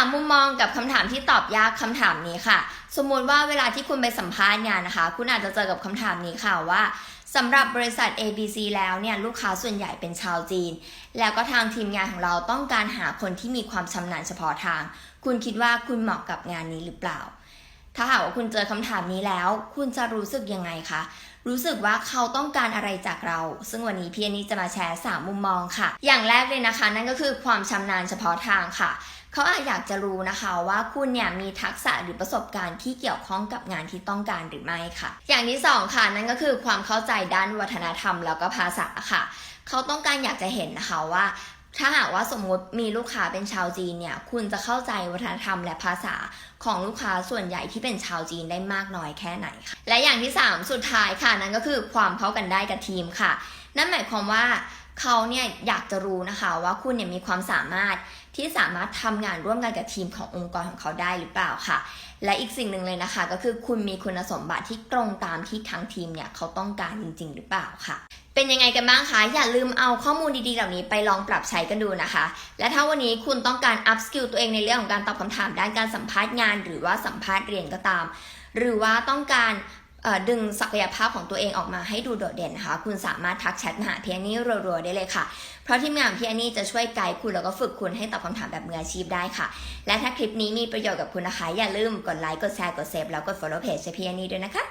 ามมุมมองกับคำถามที่ตอบยากคำถามนี้ค่ะ สมมุติว่าเวลาที่คุณไปสัมภาษณ์งานนะคะ คุณอาจจะเจอกับคำถามนี้ค่ะว่าสำหรับบริษัท ABC แล้วเนี่ยลูกค้าส่วนใหญ่เป็นชาวจีน แล้วก็ทางทีมงานของเราต้องการหาคนที่มีความชำนาญเฉพาะทาง คุณคิดว่าคุณเหมาะกับงานนี้หรือเปล่า ถ้าหากว่าคุณเจอคำถามนี้แล้ว คุณจะรู้สึกยังไงคะ รู้สึกว่าเขาต้องการอะไรจากเรา ซึ่งวันนี้พี่นี้จะมาแชร์ 3 มุมมองค่ะ อย่างแรกเลยนะคะ นั่นก็คือความชำนาญเฉพาะทางค่ะเขาอาจอยากจะรู้นะคะว่าคุณเนี่ยมีทักษะหรือประสบการณ์ที่เกี่ยวข้องกับงานที่ต้องการหรือไม่ค่ะ อย่างที่สองค่ะนั่นก็คือความเข้าใจด้านวัฒนธรรมแล้วก็ภาษาค่ะ เขาต้องการอยากจะเห็นนะคะว่า ถ้าหากว่าสมมุติมีลูกค้าเป็นชาวจีนเนี่ย คุณจะเข้าใจวัฒนธรรมและภาษาของลูกค้าส่วนใหญ่ที่เป็นชาวจีนได้มากน้อยแค่ไหนค่ะ และอย่างที่ 3 สุดท้ายค่ะนั่นก็คือความเข้ากันได้กับทีมค่ะ นั่นหมายความว่า เขาเนี่ยอยากจะรู้นะคะว่าคุณเนี่ยมีความสามารถที่สามารถทำงานร่วมกันกับทีมขององค์กรของเขาได้หรือเปล่าค่ะ และอีกสิ่งหนึ่งเลยนะคะ ก็คือคุณมีคุณสมบัติที่ตรงตามที่ทางทีมเนี่ยเขาต้องการจริง ๆ หรือเปล่าค่ะ เป็นยังไงกันบ้างคะ อย่าลืมเอาข้อมูลดีๆเหล่านี้ไปลองปรับใช้กันดูนะคะ และถ้าวันนี้คุณต้องการ up skill ตัวเองในเรื่องของการตอบคำถามด้านการสัมภาษณ์งาน หรือว่าสัมภาษณ์เรียนก็ตาม หรือว่าต้องการ ดึงศักยภาพของตัวเองออกมาให้ดูโดดเด่นนะคะ คุณสามารถทักแชทมาหาพี่อันนี่รัวๆได้เลยค่ะ เพราะทีมงานพี่อันนี่จะช่วยไกด์คุณแล้วก็ฝึกคุณให้ตอบคำถามแบบมืออาชีพได้ค่ะ และถ้าคลิปนี้มีประโยชน์กับคุณนะคะ อย่าลืมกดไลค์ กดแชร์ กดเซฟแล้วกด follow page พี่อันนี่ด้วยนะคะ